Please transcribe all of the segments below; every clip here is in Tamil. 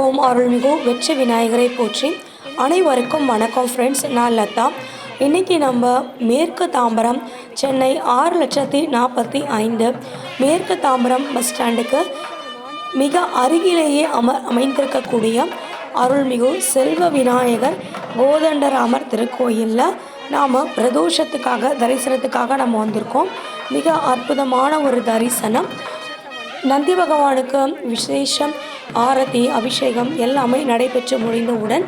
ஓம் அருள்மிகு வெற்றி விநாயகரை போற்றி. அனைவருக்கும் வணக்கம் ஃப்ரெண்ட்ஸ் நான் லதா. இன்றைக்கி நம்ம மேற்கு தாம்பரம் சென்னை ஆறு லட்சத்தி நாற்பத்தி ஐந்து மேற்கு தாம்பரம் பஸ் ஸ்டாண்டுக்கு மிக அருகிலேயே அம அமைந்திருக்கக்கூடிய அருள்மிகு செல்வ விநாயகர் கோதண்டராமர் திருக்கோயிலில் நாம் பிரதோஷத்துக்காக தரிசனத்துக்காக நம்ம வந்திருக்கோம். மிக அற்புதமான ஒரு தரிசனம். நந்தி பகவானுக்கு விசேஷம் ஆரத்தி அபிஷேகம் எல்லாமே நடைபெற்று முடிந்தவுடன்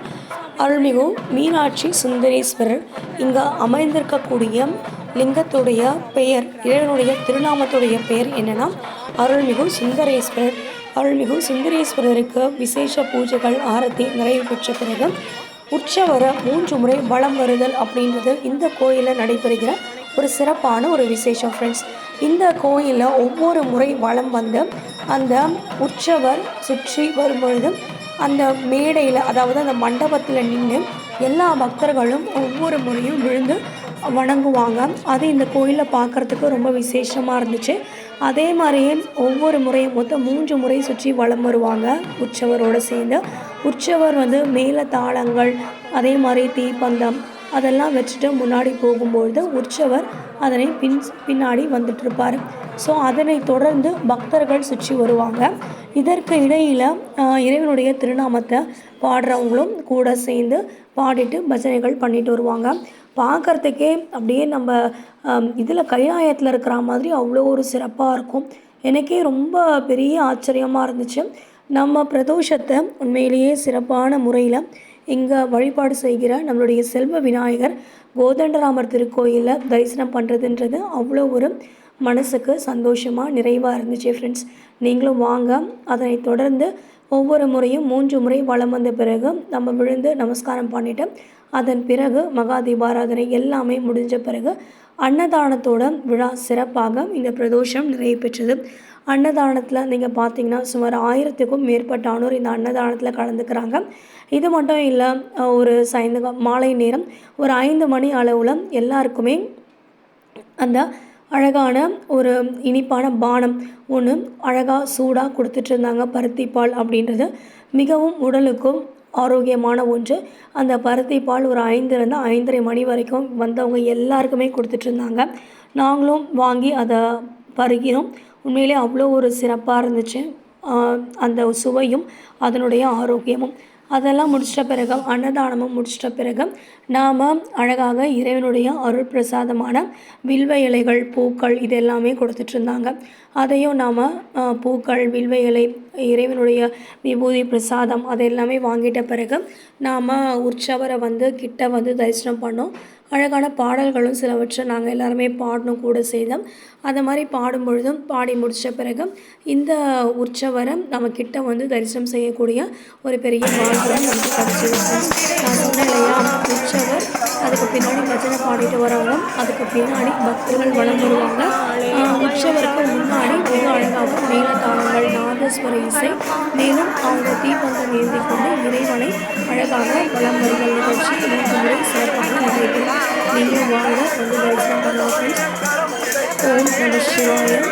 அருள்மிகு மீனாட்சி சுந்தரேஸ்வரர் இங்கே அமைந்திருக்கக்கூடிய லிங்கத்துடைய பெயர் இறைவனுடைய திருநாமத்துடைய பெயர் என்னென்னா அருள்மிகு சுந்தரேஸ்வரர். அருள்மிகு சுந்தரேஸ்வரருக்கு விசேஷ பூஜைகள் ஆரத்தி நிறைவு பெற்ற பிறகு உற்சவர மூன்று முறை வலம் வருதல் அப்படின்றது இந்த கோயிலில் நடைபெறுகிற ஒரு சிறப்பான ஒரு விசேஷம் ஃப்ரெண்ட்ஸ் இந்த கோயிலில் ஒவ்வொரு முறை வளம் வந்து அந்த உற்சவர் சுற்றி வரும்பொழுது அந்த மேடையில் அதாவது அந்த மண்டபத்தில் நின்று எல்லா பக்தர்களும் ஒவ்வொரு முறையும் விழுந்து வணங்குவாங்க. அது இந்த கோயிலில் பார்க்குறதுக்கு ரொம்ப விசேஷமாக இருந்துச்சு. அதே மாதிரியே ஒவ்வொரு முறையும் மொத்தம் மூன்று முறை சுற்றி வளம் வருவாங்க உற்சவரோடு சேர்ந்து. உற்சவர் வந்து மேல தாளங்கள் அதே மாதிரி தீப்பந்தம் அதெல்லாம் வச்சுட்டு முன்னாடி போகும்பொழுது உற்சவர் அதனை பின் பின்னாடி வந்துட்டுருப்பார். ஸோ அதனை தொடர்ந்து பக்தர்கள் சுற்றி வருவாங்க. இதற்கு இடையில் இறைவனுடைய திருநாமத்தை பாடுறவங்களும் கூட சேர்ந்து பாடிட்டு பஜனைகள் பண்ணிட்டு வருவாங்க. பார்க்குறதுக்கே அப்படியே நம்ம இதில் கைலாயத்தில் இருக்கிற மாதிரி அவ்வளோ ஒரு சிறப்பாக இருக்கும். எனக்கே ரொம்ப பெரிய ஆச்சரியமாக இருந்துச்சு. நம்ம பிரதோஷத்தை உண்மையிலேயே சிறப்பான முறையில் இங்கே வழிபாடு செய்கிற நம்மளுடைய செல்வ விநாயகர் கோதண்டராமர் திருக்கோயிலில் தரிசனம் பண்ணுறதுன்றது அவ்வளோ ஒரு மனசுக்கு சந்தோஷமாக நிறைவாக இருந்துச்சு ஃப்ரெண்ட்ஸ் நீங்களும் வாங்க. அதனை தொடர்ந்து ஒவ்வொரு முறையும் மூன்று முறை வளம் வந்த பிறகு நம்ம விழுந்து நமஸ்காரம் பண்ணிவிட்டு அதன் பிறகு மகா தீபாராதனை எல்லாமே முடிஞ்ச பிறகு அன்னதானத்தோட விழா சிறப்பாக இந்த பிரதோஷம் நிறைவு பெற்றது. அன்னதானத்தில் நீங்கள் பார்த்தீங்கன்னா சுமார் ஆயிரத்துக்கும் மேற்பட்டானோர் இந்த அன்னதானத்தில் கலந்துக்கிறாங்க. இது மட்டும் இல்லை ஒரு சாயந்தர மாலை நேரம் ஒரு ஐந்து மணி அளவில் எல்லாருக்குமே அந்த அழகான ஒரு இனிப்பான பானம் ஒன்று அழகாக சூடாக கொடுத்துட்ருந்தாங்க பருத்தி பருத்திப்பால் அப்படின்றது. மிகவும் உடலுக்கும் ஆரோக்கியமான ஒன்று. அந்த பருத்திப்பால் ஒரு ஐந்துலேருந்து ஐந்தரை மணி வரைக்கும் வந்தவங்க எல்லாருக்குமே கொடுத்துட்ருந்தாங்க நாங்களும் வாங்கி அதை பருகினோம். உண்மையிலே அவ்வளோ ஒரு சிறப்பாக இருந்துச்சு. அந்த சுவையும் அதனுடைய ஆரோக்கியமும். அதெல்லாம் முடிச்சிட்ட பிறகு அன்னதானமும் முடிச்சிட்ட பிறகு நாம் அழகாக இறைவனுடைய அருள் பிரசாதமான வில்வ இலைகள் பூக்கள் இது எல்லாமே கொடுத்துட்ருந்தாங்க அதையும் நாம் பூக்கள் வில்வ இலை இறைவனுடைய விபூதி பிரசாதம் அது எல்லாமே வாங்கிட்ட பிறகு நாம் உற்சவரை வந்து கிட்ட வந்து தரிசனம் பண்ணோம். அழகான பாடல்களும் சிலவற்றை நாங்கள் எல்லாருமே பாடணும் கூட செய்தோம். அதை மாதிரி பாடும் பொழுதும் பாடி முடித்த பிறகு இந்த உற்சவரை நம்ம கிட்ட வந்து தரிசனம் செய்யக்கூடிய ஒரு பெரிய வாழ்க்கை நமக்கு கிடச்சிருக்கு நான் சொன்னேன் இல்லையா? உற்சவர். அதுக்கு பின்னாடி பஜனை பாடிட்டு வரவங்க அதுக்கு பின்னாடி பக்தர்கள் வளம் வருவாங்க. உற்சவருக்கு முன்னாடி மிக அழகாக நாதஸ்வர இசை. மேலும் அவங்க தீபங்கள் ஏந்தி கொண்டு இறைவனை அழகாக வளம் வருகிற நிகழ்ச்சி மூன்று முறை சிறப்பாக நடைபெறும். நீங்கள் வாங்க வந்து தரிசனம் பண்ணலாம் ஓம் நம சிவாயம்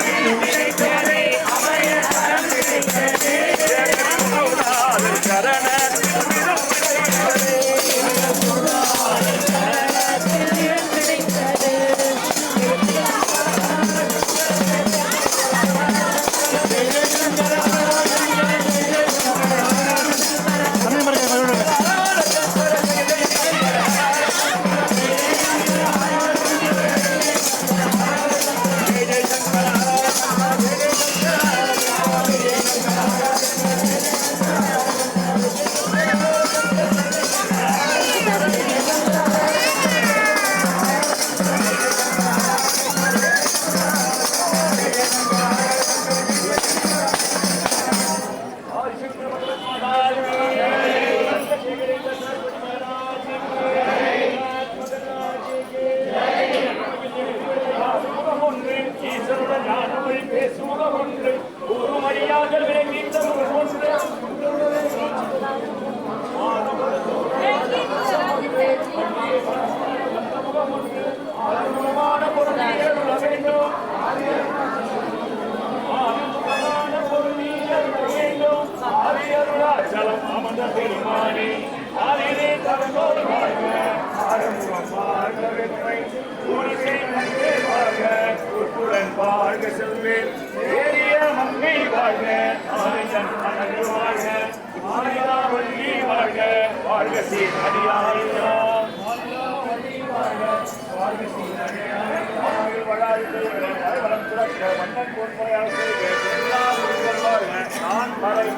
வாழ்க சீர் அடியாரியா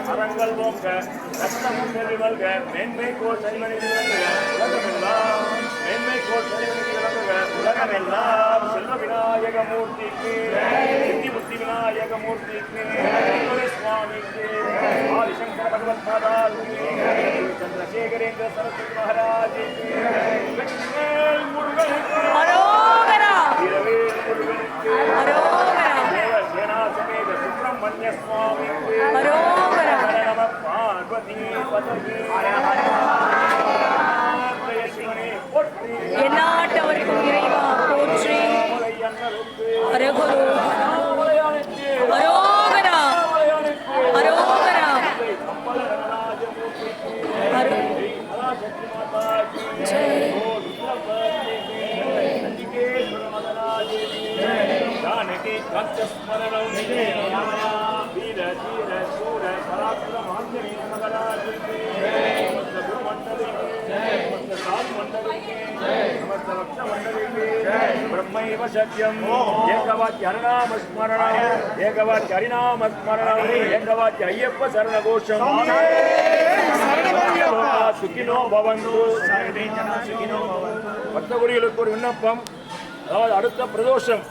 மரங்கள் போக்க ரத்தமும் செல்வல்க மென்மை கோல் செல்வனில் உலகமெல்லாம் கோல் செல்வனில் உலகமெல்லாம் செல்வ விநாயக மூர்த்திக்கு சித்தி புத்தி விநாயக மூர்த்திக்கு சுவாமிக்கு ஆதிசங்கர சந்திரசேகரேந்திர சரஸ்வதி மகாராஜுக்கு வெற்றிவேல் இரவேல் முருகனுக்கு அரோகரா சேனாசமேத சுப்பிரமணிய சுவாமிக்கு அரோகரா நம பார்வதி பதவி இறைவா போற்றி. அரகுரு. ஹரிநாம ஸ்மரணம் ஏகவாக்கிய ஹரிநாம ஸ்மரணம் ஏகவாக்கிய ஐயப்ப சரண கோஷம் சுகினோ பவந்து சுகினோ பக்தகுடிகளுக்கு ஒரு விண்ணப்பம். அதாவது அடுத்த பிரதோஷம்.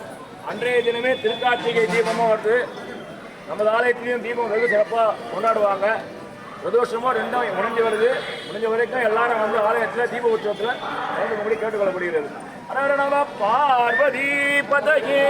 அன்றைய தினமே திருக்கார்த்திகை தீபமாக வருது நமது ஆலயத்திலையும் தீபம் வெகு சிறப்பாக கொண்டாடுவாங்க. பிரதோஷமும் ரெண்டும் முடிஞ்சு வருது. முடிஞ்ச வரைக்கும் எல்லாரும் வந்து ஆலயத்தில் தீப உற்சவத்தில் கலந்துக்கும்படி கேட்டுக்கொள்ளப்படுகிறது ஹர நம பார்வதி பதகே.